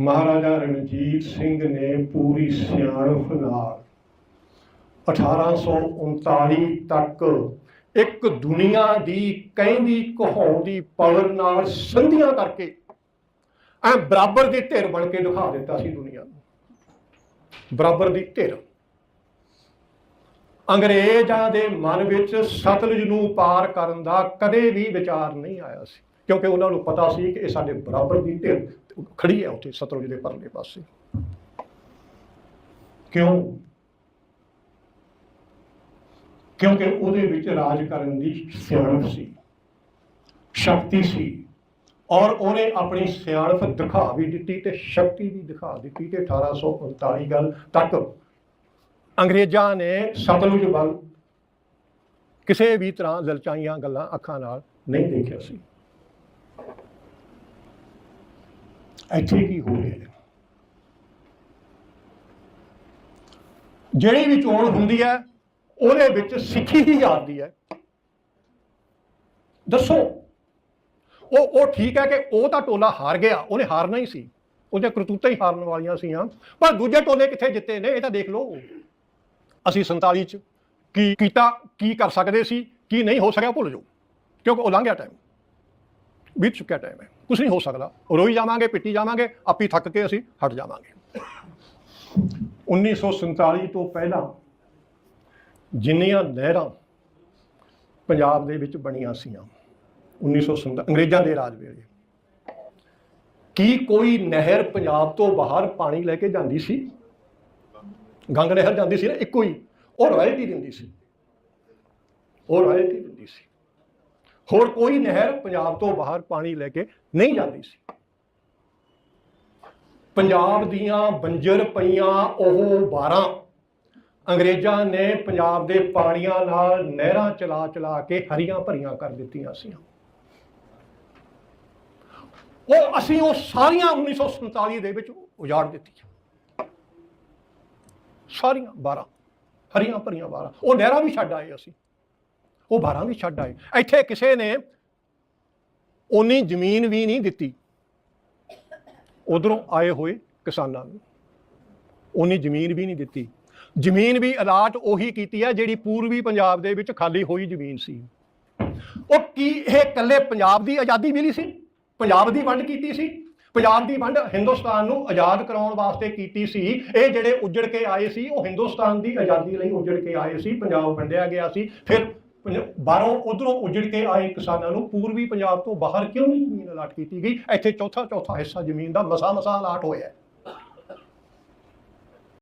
ਮਹਾਰਾਜਾ ਰਣਜੀਤ ਸਿੰਘ ਨੇ ਪੂਰੀ ਸਿਆਣਪ ਨਾਲ 1839 ਤੱਕ ਇੱਕ ਦੁਨੀਆ ਦੀ ਕਹਿੰਦੀ ਕਹਾਉਂਦੀ ਪਾਵਰ ਨਾਲ ਸੰਧੀਆਂ ਕਰਕੇ ਐ ਬਰਾਬਰ ਦੀ ਧਿਰ ਬਣ ਕੇ ਦਿਖਾ ਦਿੱਤਾ ਸੀ ਦੁਨੀਆ ਨੂੰ। ਬਰਾਬਰ ਦੀ ਧਿਰ ਅੰਗਰੇਜ਼ਾਂ ਦੇ ਮਨ ਵਿੱਚ ਸਤਲੁਜ ਨੂੰ ਪਾਰ ਕਰਨ ਦਾ ਕਦੇ ਵੀ ਵਿਚਾਰ ਨਹੀਂ ਆਇਆ ਸੀ। ਕਿਉਂਕਿ ਉਹਨਾਂ ਨੂੰ ਪਤਾ ਸੀ ਕਿ ਇਹ ਸਾਡੇ ਬਰਾਬਰ ਦੀ ਧਿਰ ਖੜੀ ਹੈ ਉੱਥੇ ਸਤਲੁਜ ਦੇ ਪਰਲੇ ਪਾਸੇ। ਕਿਉਂ? ਕਿਉਂਕਿ ਉਹਦੇ ਵਿੱਚ ਰਾਜ ਕਰਨ ਦੀ ਸਿਆਣਪ ਸੀ, ਸ਼ਕਤੀ ਸੀ ਔਰ ਉਹਨੇ ਆਪਣੀ ਸਿਆਣਪ ਦਿਖਾ ਵੀ ਦਿੱਤੀ ਤੇ ਸ਼ਕਤੀ ਵੀ ਦਿਖਾ ਦਿੱਤੀ ਤੇ 1839 ਗੱਲ ਤੱਕ ਅੰਗਰੇਜ਼ਾਂ ਨੇ ਸਤਲੁਜ ਵੱਲ ਕਿਸੇ ਵੀ ਤਰ੍ਹਾਂ ਲਲਚਾਈਆਂ ਗੱਲਾਂ ਅੱਖਾਂ ਨਾਲ ਨਹੀਂ ਦੇਖਿਆ ਸੀ। ਇੱਥੇ ਕੀ ਹੋ ਰਿਹਾ ਜਿਹੜੀ ਵੀ ਚੋਣ ਹੁੰਦੀ ਹੈ, ਉਹਦੇ ਵਿੱਚ ਸਿੱਖੀ ਹੀ ਆਉਂਦੀ ਹੈ। ਦੱਸੋ। ਉਹ ਉਹ ਠੀਕ ਹੈ ਕਿ ਉਹ ਤਾਂ ਟੋਲਾ ਹਾਰ ਗਿਆ, ਉਹਨੇ ਹਾਰਨਾ ਹੀ ਸੀ। ਉਹਦੇ ਕਰਤੂਤਾਂ ਹੀ ਹਾਰਨ ਵਾਲੀਆਂ ਸੀਆਂ। ਪਰ ਦੂਜੇ ਟੋਲੇ ਕਿੱਥੇ ਜਿੱਤੇ ਨੇ, ਇਹ ਤਾਂ ਦੇਖ ਲਓ। ਅਸੀਂ 47 ਚ ਕੀ ਕੀਤਾ, ਕੀ ਕਰ ਸਕਦੇ ਸੀ, ਕੀ ਨਹੀਂ ਹੋ ਸਕਿਆ, ਭੁੱਲ ਜਾਓ। ਕਿਉਂਕਿ ਉਹ ਲੰਘ ਗਿਆ ਟਾਈਮ ਬੀਤ ਚੁੱਕਿਆ ਟਾਈਮ ਹੈ। ਕੁਝ ਨਹੀਂ ਹੋ ਸਕਦਾ। ਰੋਈ ਜਾਵਾਂਗੇ, ਪਿੱਟੀ ਜਾਵਾਂਗੇ, ਆਪੀ ਥੱਕ ਕੇ ਅਸੀਂ ਹਟ ਜਾਵਾਂਗੇ। 1947 ਤੋਂ ਪਹਿਲਾਂ ਜਿੰਨੀਆਂ ਨਹਿਰਾਂ ਪੰਜਾਬ ਦੇ ਵਿੱਚ ਬਣੀਆਂ ਸੀਆਂ 1947 ਅੰਗਰੇਜ਼ਾਂ ਦੇ ਰਾਜ ਵੇਲੇ, ਕੀ ਕੋਈ ਨਹਿਰ ਪੰਜਾਬ ਤੋਂ ਬਾਹਰ ਪਾਣੀ ਲੈ ਕੇ ਜਾਂਦੀ ਸੀ? ਗੰਗ ਨਹਿਰ ਜਾਂਦੀ ਸੀ ਨਾ, ਇੱਕੋ ਹੀ, ਉਹ ਰਾਇਲਟੀ ਦਿੰਦੀ ਸੀ। ਉਹ ਰਾਇਲਟੀ ਦਿੰਦੀ ਸੀ। ਹੋਰ ਕੋਈ ਨਹਿਰ ਪੰਜਾਬ ਤੋਂ ਬਾਹਰ ਪਾਣੀ ਲੈ ਕੇ ਨਹੀਂ ਜਾਂਦੀ ਸੀ। ਪੰਜਾਬ ਦੀਆਂ ਬੰਜਰ ਪਈਆਂ ਉਹ 12 ਅੰਗਰੇਜ਼ਾਂ ਨੇ ਪੰਜਾਬ ਦੇ ਪਾਣੀਆਂ ਨਾਲ ਨਹਿਰਾਂ ਚਲਾ ਚਲਾ ਕੇ ਹਰੀਆਂ ਭਰੀਆਂ ਕਰ ਦਿੱਤੀਆਂ ਸੀ। ਉਹ ਅਸੀਂ ਉਹ ਸਾਰੀਆਂ 1947 ਦੇ ਵਿੱਚ ਉਜਾੜ ਦਿੱਤੀਆਂ। ਸਾਰੀਆਂ 12 ਹਰੀਆਂ ਭਰੀਆਂ 12 ਉਹ ਨਹਿਰਾਂ ਵੀ ਛੱਡ ਆਏ ਅਸੀਂ। ਉਹ 12 ਵੀ ਛੱਡ ਆਏ। ਇੱਥੇ ਕਿਸੇ ਨੇ ਉਨੀ ਜ਼ਮੀਨ ਵੀ ਨਹੀਂ ਦਿੱਤੀ। ਉਧਰੋਂ ਆਏ ਹੋਏ ਕਿਸਾਨਾਂ ਨੂੰ। ਉਨੀ ਜ਼ਮੀਨ ਵੀ ਨਹੀਂ ਦਿੱਤੀ। ਜ਼ਮੀਨ ਵੀ ਅਲਾਟ ਉਹੀ ਕੀਤੀ ਹੈ ਜਿਹੜੀ ਪੂਰਬੀ ਪੰਜਾਬ ਦੇ ਵਿੱਚ ਖਾਲੀ ਹੋਈ ਜ਼ਮੀਨ ਸੀ। ਉਹ ਕੀ ਇਹ ਇਕੱਲੇ ਪੰਜਾਬ ਦੀ ਆਜ਼ਾਦੀ ਮਿਲੀ ਸੀ? ਪੰਜਾਬ ਦੀ ਵੰਡ ਕੀਤੀ ਸੀ? ਪੰਜਾਬ ਦੀ ਵੰਡ ਹਿੰਦੁਸਤਾਨ ਨੂੰ ਆਜ਼ਾਦ ਕਰਾਉਣ ਵਾਸਤੇ ਕੀਤੀ ਸੀ। ਇਹ ਜਿਹੜੇ ਉੱਜੜ ਕੇ ਆਏ ਸੀ, ਉਹ ਹਿੰਦੁਸਤਾਨ ਦੀ ਆਜ਼ਾਦੀ ਲਈ ਉੱਜੜ ਕੇ ਆਏ ਸੀ। ਪੰਜਾਬ ਵੰਡਿਆ ਗਿਆ ਸੀ। ਫਿਰ ਬਾਹਰੋਂ ਉਧਰੋਂ ਉੱਜੜ ਕੇ ਆਏ ਕਿਸਾਨਾਂ ਨੂੰ, ਪੂਰਬੀ ਪੰਜਾਬ ਤੋਂ ਬਾਹਰ ਕਿਉਂ ਨਹੀਂ ਜ਼ਮੀਨ ਅਲਾਟ ਕੀਤੀ ਗਈ? ਇੱਥੇ ਚੌਥਾ ਚੌਥਾ ਹਿੱਸਾ ਜ਼ਮੀਨ ਦਾ ਮਸਾ ਮਸਾ ਅਲਾਟ ਹੋਇਆ